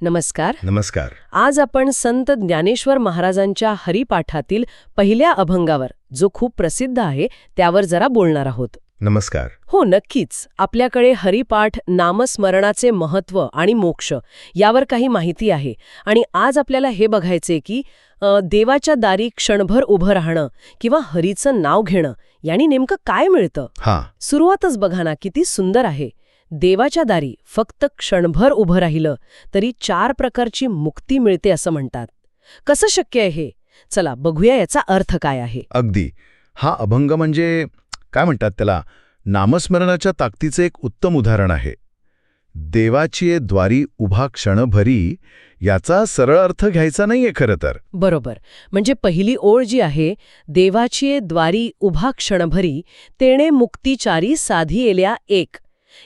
नमस्कार. नमस्कार. आज आपण संत ज्ञानेश्वर महाराजांच्या हरिपाठातील पहिल्या अभंगावर जो खूप प्रसिद्ध आहे त्यावर जरा बोलणार आहोत. नमस्कार. हो नक्कीच. आपल्याकडे हरिपाठ नामस्मरणाचे महत्त्व आणि मोक्ष यावर काही माहिती आहे. आणि आज आपल्याला हे बघायचे की अ, देवाच्या दारी क्षणभर उभं राहणं किंवा हरीचं नाव घेणं यांनी नेमकं काय मिळतं? हां. सुरुवातच बघा ना किती सुंदर आहे. देवाच्या दारी फक्त क्षणभर उभं राहिलं तरी चार प्रकारची मुक्ती मिळते असं म्हणतात. कसं शक्य आहे हे? चला बघूया याचा अर्थ काय आहे? अगदी. हा अभंग म्हणजे काय म्हणतात त्याला? नामस्मरणाच्या ताकदीचे एक उत्तम उदाहरण आहे. देवाची द्वारी उभा क्षणभरी याचा सरळ अर्थ घ्यायचा नाहीये खरं तर. बरोबर. म्हणजे पहिली ओळ जी आहे देवाची द्वारी उभा क्षणभरी तेणे मुक्तीचारी साधी येल्या एक.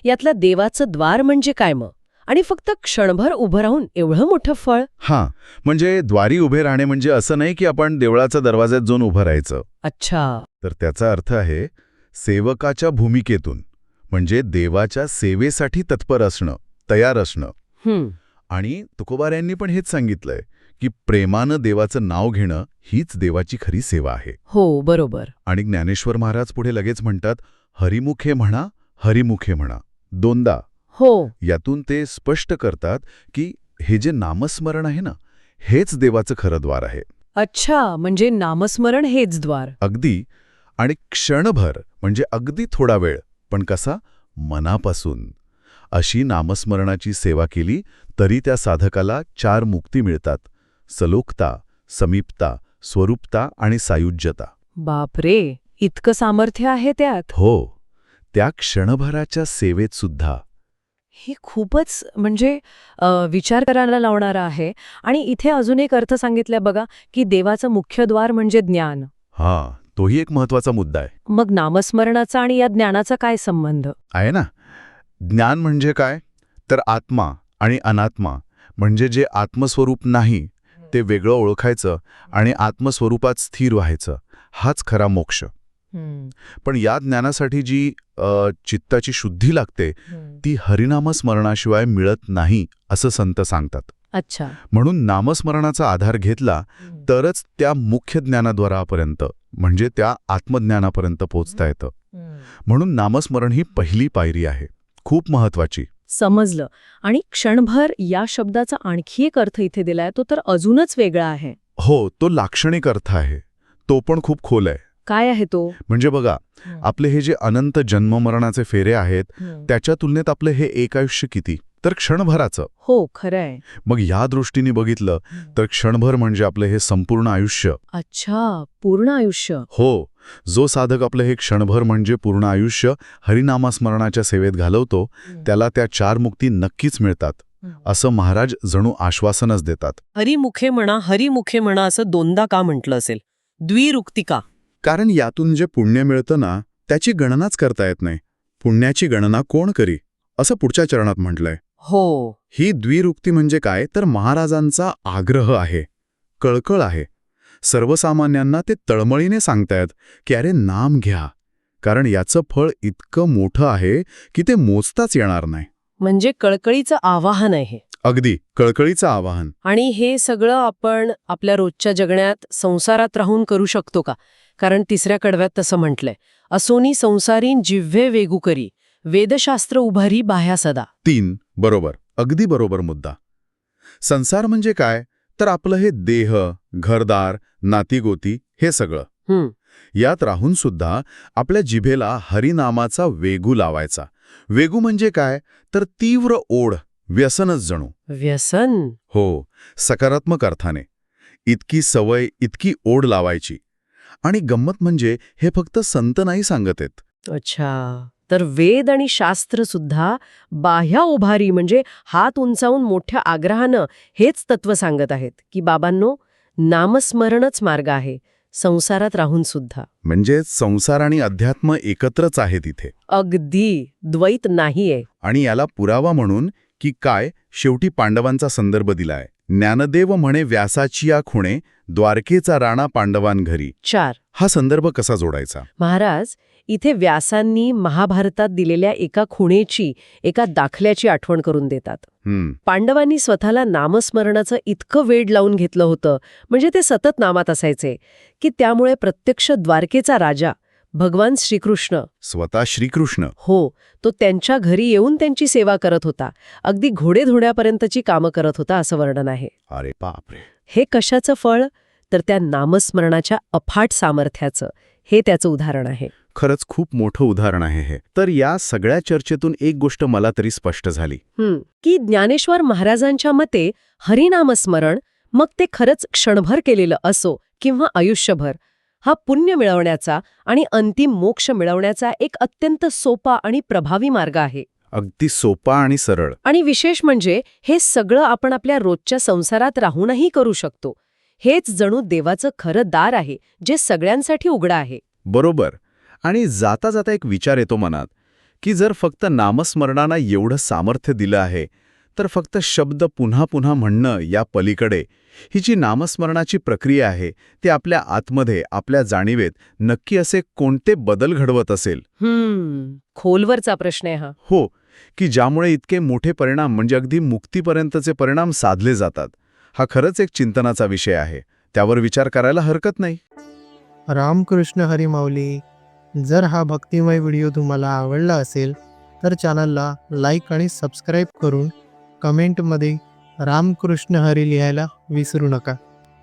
यातलं देवाचं द्वार म्हणजे काय मग? आणि फक्त क्षणभर उभं राहून एवढं मोठं फळ? हां. म्हणजे द्वारी उभे राहणे म्हणजे असं नाही की आपण देवळाच्या दरवाज्यात जाऊन उभं राहायचं. अच्छा. तर त्याचा अर्थ आहे सेवकाच्या भूमिकेतून म्हणजे देवाच्या सेवेसाठी तत्पर असणं तयार असणं. आणि तुकोबार पण हेच सांगितलंय की प्रेमानं देवाचं नाव घेणं हीच देवाची खरी सेवा आहे. हो बरोबर. आणि ज्ञानेश्वर महाराज पुढे लगेच म्हणतात हरिमुखे म्हणा हरिमुखे म्हणा. दोनदा. हो. यातून ते स्पष्ट करतात की हे जे नामस्मरण आहे ना हेच देवाचं खरं द्वार आहे. अच्छा म्हणजे नामस्मरण हेच द्वार. अगदी. आणि क्षणभर म्हणजे अगदी थोडा वेळ पण कसा? मनापासून. अशी नामस्मरणाची सेवा केली तरी त्या साधकाला चार मुक्ती मिळतात. सलोखता समीपता स्वरूपता आणि सायुज्यता. बापरे! इतकं सामर्थ्य आहे त्यात. हो. त्या क्षणभराच्या सेवेत सुद्धा. हे खूपच म्हणजे विचार करायला लावणारं आहे. आणि इथे अजून एक अर्थ सांगितलाय बघा की देवाचं मुख्य द्वार म्हणजे ज्ञान. हा. तोही एक महत्त्वाचा मुद्दा आहे. मग नामस्मरणाचा आणि या ज्ञानाचा काय संबंध? आहे ना? ज्ञान म्हणजे काय? तर आत्मा आणि अनात्मा म्हणजे जे आत्मस्वरूप नाही ते वेगळं ओळखायचं आणि आत्मस्वरूपात स्थिर व्हायचं. हाच खरा मोक्ष. पण या ज्ञानासाठी जी चित्ताची शुद्धी लागते ती हरिनामस्मरणाशिवाय मिळत नाही असं संत सांगतात. अच्छा. म्हणून नामस्मरणाचा आधार घेतला तरच त्या मुख्य ज्ञानाद्वारापर्यंत म्हणजे त्या आत्मज्ञानापर्यंत पोचता येतं. म्हणून नामस्मरण ही पहिली पायरी आहे. खूप महत्वाची समजलं. आणि क्षणभर या शब्दाचा आणखी एक अर्थ इथे दिलाय तो तर अजूनच वेगळा आहे. हो तो लाक्षणिक अर्थ आहे. तो पण खूप खोल आहे. काय आहे तो? म्हणजे बघा आपले हे जे अनंत जन्ममरणाचे फेरे आहेत त्याच्या तुलनेत आपलं हे एक आयुष्य किती? तर क्षणभराचं. हो खरंय. मग या दृष्टीने बघितलं तर क्षणभर म्हणजे आपलं हे संपूर्ण आयुष्य. अच्छा पूर्ण आयुष्य. हो जो साधक आपलं हे क्षणभर म्हणजे पूर्ण आयुष्य हरिनामास्मरणाच्या सेवेत घालवतो त्याला त्या चार मुक्ती नक्कीच मिळतात. असं महाराज जणू आश्वासनच देतात. हरिमुखे म्हणा हरिमुखे म्हणा असं दोनदा का म्हटलं असेल? द्विरुक्तिका. कारण यातून जे पुण्य मिळतं ना त्याची गणनाच करता येत नाही. पुण्याची गणना कोण करी? असं पुढच्या चरणात म्हटलंय. हो. ही द्विरुक्ती म्हणजे काय? तर महाराजांचा आग्रह आहे. कळकळ आहे. सर्वसामान्यांना ते तळमळीने सांगतायत की अरे नाम घ्या. कारण याचं फळ इतकं मोठं आहे की ते मोजताच येणार नाही. म्हणजे कळकळीचं आवाहन आहे अगदी. कळकळीचं आवाहन. आणि हे सगळं आपण आपल्या रोजच्या जगण्यात संसारात राहून करू शकतो का? कारण तिसऱ्या कडव्यात तसं म्हटलंय. असोनी संसारीन जिव्हे वेगू करी वेदशास्त्र उभारी बाह्या सदा तीन. बरोबर अगदी बरोबर मुद्दा. संसार म्हणजे काय? तर आपलं हे देह घरदार नातीगोती हे सगळं. यात राहून सुद्धा आपल्या जिभेला हरिनामाचा वेगू लावायचा. वेगू म्हणजे काय? तर तीव्र ओढ व्यसनच जणू. व्यसन? हो सकारात्मक अर्थाने. इतकी सवय इतकी ओढ लावायची. आणि गंमत म्हणजे हे फक्त संत नाही सांगत आहेत. अच्छा. तर वेद आणि शास्त्र सुद्धा बाह्या उभारी म्हणजे हात उंचावून मोठ्या आग्रहानं हेच तत्व सांगत आहेत. की बाबांनो नामस्मरणच मार्ग आहे संसारात राहून सुद्धा. म्हणजे संसार आणि अध्यात्म एकत्रच आहे तिथे अगदी द्वैत नाहीये. आणि याला पुरावा म्हणून की काय शेवटी पांडवांचा संदर्भ दिलाय. ज्ञानदेव म्हणे व्यासाची या खुणे द्वारकेचा राणा पांडवान घरी. चार. हा संदर्भ कसा जोडायचा? महाराज इथे व्यासांनी महाभारतात दिलेल्या एका खुणेची एका दाखल्याची आठवण करून देतात. पांडवांनी स्वतःला नामस्मरणाचं इतकं वेड लावून घेतलं होतं म्हणजे ते सतत नामात असायचे की त्यामुळे प्रत्यक्ष द्वारकेचा राजा भगवान श्रीकृष्ण. स्वतः श्रीकृष्ण. हो तो त्यांच्या घरी येऊन त्यांची सेवा करत होता. अगदी घोडे धुण्यापर्यंतची कामं करत होता असं वर्णन आहे. अरे बापरे. हे कशाचं फळ? तर त्या नामस्मरणाच्या अफाट सामर्थ्याचं. हे त्याचं उदाहरण आहे. खरंच खूप मोठं उदाहरण आहे हे. तर या सगळ्या चर्चेतून एक गोष्ट मला तरी स्पष्ट झाली. की ज्ञानेश्वर महाराजांच्या मते हरिनामस्मरण मग ते खरंच क्षणभर केलेलं असो किंवा आयुष्यभर हा पुण्य मिळवण्याचा आणि अंतिम मोक्ष मिळवण्याचा एक अत्यंत सोपा आणि प्रभावी मार्ग आहे. अगदी सोपा आणि सरळ. आणि विशेष म्हणजे हे सगळं आपण आपल्या रोजच्या संसारात राहूनही करू शकतो. हेच जणू देवाचं खरं दार आहे जे सगळ्यांसाठी उघडं आहे. बरोबर. आणि जाता जाता एक विचार येतो मनात की जर फक्त नामस्मरणांना एवढं सामर्थ्य दिलं आहे तर फक्त शब्द पुन्हा पुन्हा म्हणणं या पलीकडे ही जी नामस्मरणाची प्रक्रिया आहे ती आपल्या आतमध्ये आपल्या जाणीवेत नक्की असे कोणते बदल घडवत असेल? हम्म खोलवरचा प्रश्न आहे हा. हो की ज्यामुळे इतके मोठे परिणाम म्हणजे अगदी मुक्तीपर्यंतचे परिणाम साधले जातात. हा खरंच एक चिंतनाचा विषय आहे. त्यावर विचार करायला हरकत नाही. रामकृष्ण हरी माऊली जर हा भक्तिमय व्हिडिओ तुम्हाला आवडला असेल तर चॅनलला लाईक आणि सबस्क्राईब करून कमेंटमध्ये रामकृष्ण हरी लिहायला विसरू नका.